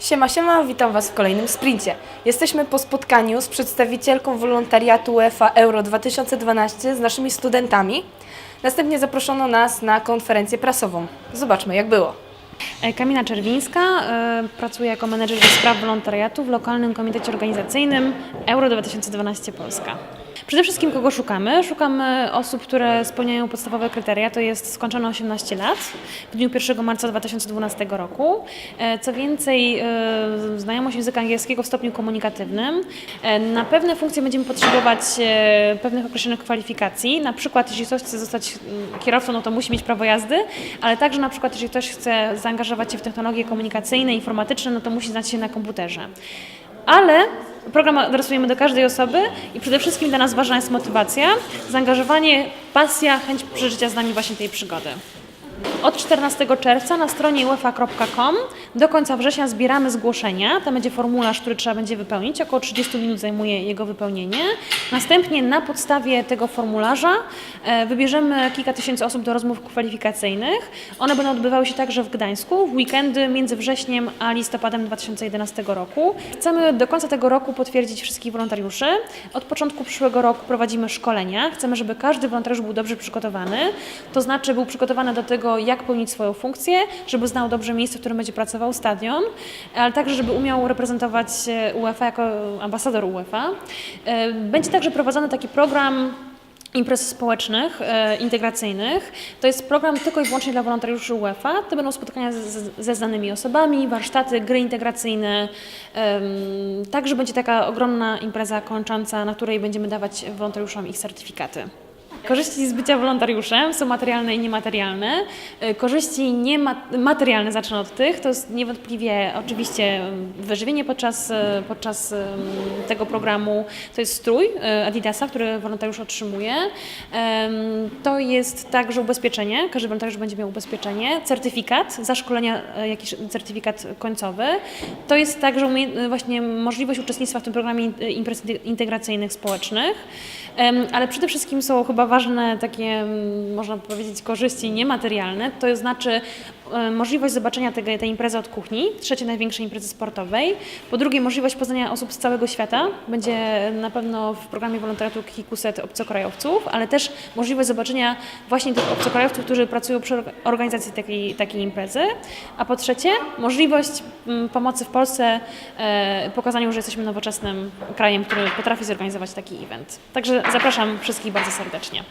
Siema, siema, witam Was w kolejnym sprincie. Jesteśmy po spotkaniu z przedstawicielką wolontariatu UEFA Euro 2012 z naszymi studentami. Następnie zaproszono nas na konferencję prasową. Zobaczmy, jak było. E, Kamila Czerwińska, e, pracuję jako menedżer do spraw wolontariatu w lokalnym komitecie organizacyjnym Euro 2012 Polska. Przede wszystkim kogo szukamy? Szukamy osób, które spełniają podstawowe kryteria, to jest skończone 18 lat w dniu 1 marca 2012 roku. E, Co więcej, e, znajomość języka angielskiego w stopniu komunikatywnym. E, Na pewne funkcje będziemy potrzebować pewnych określonych kwalifikacji. Na przykład, jeśli ktoś chce zostać mm, kierowcą, no to musi mieć prawo jazdy, ale także na przykład, jeżeli ktoś chce zaangażować się w technologie komunikacyjne, informatyczne, no to musi znać się na komputerze. Ale program adresujemy do każdej osoby i przede wszystkim dla nas ważna jest motywacja, zaangażowanie, pasja, chęć przeżycia z nami właśnie tej przygody. Od 14 czerwca na stronie uefa.com do końca września zbieramy zgłoszenia. Tam będzie formularz, który trzeba będzie wypełnić. Około 30 minut zajmuje jego wypełnienie. Następnie na podstawie tego formularza e, wybierzemy kilka tysięcy osób do rozmów kwalifikacyjnych. One będą odbywały się także w Gdańsku w weekendy między wrześniem a listopadem 2011 roku. Chcemy do końca tego roku potwierdzić wszystkich wolontariuszy. Od początku przyszłego roku prowadzimy szkolenia. Chcemy, żeby każdy wolontariusz był dobrze przygotowany. To znaczy był przygotowany do tego, jak pełnić swoją funkcję, żeby znał dobrze miejsce, w którym będzie pracował, stadion, ale także, żeby umiał reprezentować e, UEFA jako ambasador UEFA. E, Będzie także prowadzony taki program imprez społecznych, e, integracyjnych. To jest program tylko i wyłącznie dla wolontariuszy UEFA. To będą spotkania z, ze znanymi osobami, warsztaty, gry integracyjne. Em, Także będzie taka ogromna impreza kończąca, na której będziemy dawać wolontariuszom ich certyfikaty. Korzyści z bycia wolontariuszem są materialne i niematerialne. E, Korzyści niematerialne zacznę od tych, to jest niewątpliwie oczywiście em, wyżywienie podczas, e, podczas em, tego programu, to jest strój e, Adidasa, który wolontariusz otrzymuje. To jest także ubezpieczenie, każdy wolontariusz będzie miał ubezpieczenie, certyfikat, za szkolenia e, jakiś certyfikat końcowy. To jest także właśnie możliwość uczestnictwa w tym programie imprez integracyjnych społecznych, ale przede wszystkim są chyba ważne takie, mm, można powiedzieć, korzyści niematerialne, to znaczy możliwość zobaczenia tego, tej imprezy od kuchni, trzeciej największej imprezy sportowej. Po drugie, możliwość poznania osób z całego świata. Będzie na pewno w programie wolontariatu kilkuset obcokrajowców, ale też możliwość zobaczenia właśnie tych obcokrajowców, którzy pracują przy orga- organizacji takiej, takiej imprezy. A po trzecie, możliwość mm, pomocy w Polsce, e, pokazaniu, że jesteśmy nowoczesnym krajem, który potrafi zorganizować taki event. Także zapraszam wszystkich bardzo serdecznie.